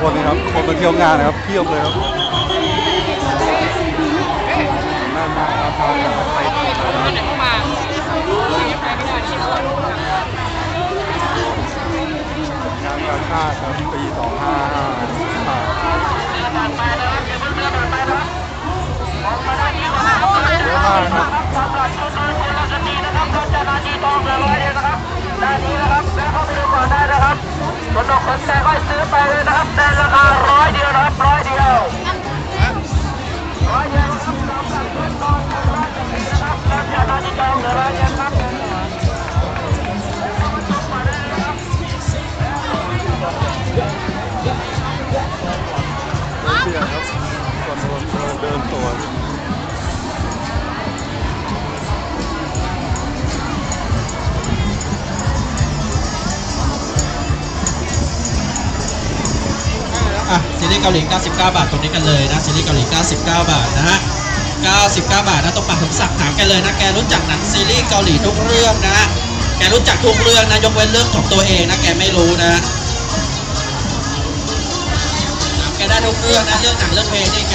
คนนะครับคนมาเที่ยวงานนะครับเที่ยวเลยครับน่ามาครับทาจากไปไหนเข้ามาไปไม่ได้ที่งานกาชาติครับปีสอง คนดอกคนแต่ก็ซื้อไปเลยนะครับแต่ราคาร้อยเดียวนะครับร้อยเดียวร้อยเดียวครับจากร้านที่จองเหลือร้อยเดียวครับเที่ยวครับ อะซีรีส์เกาหลี 99 บาทตรงนี้กันเลยนะซีรีส์เกาหลี 99 บาทนะฮะ 99 บาทนะตรงปากผมศักดิ์ถามแกเลยนะแกรู้จักหนังซีรีส์เกาหลีทุกเรื่องนะ แกรู้จักทุกเรื่องนะยกเว้นเรื่องของตัวเองนะแกไม่รู้นะถามแกได้ทุกเรื่องนะเรื่องหนังเรื่องเพลงนี่แก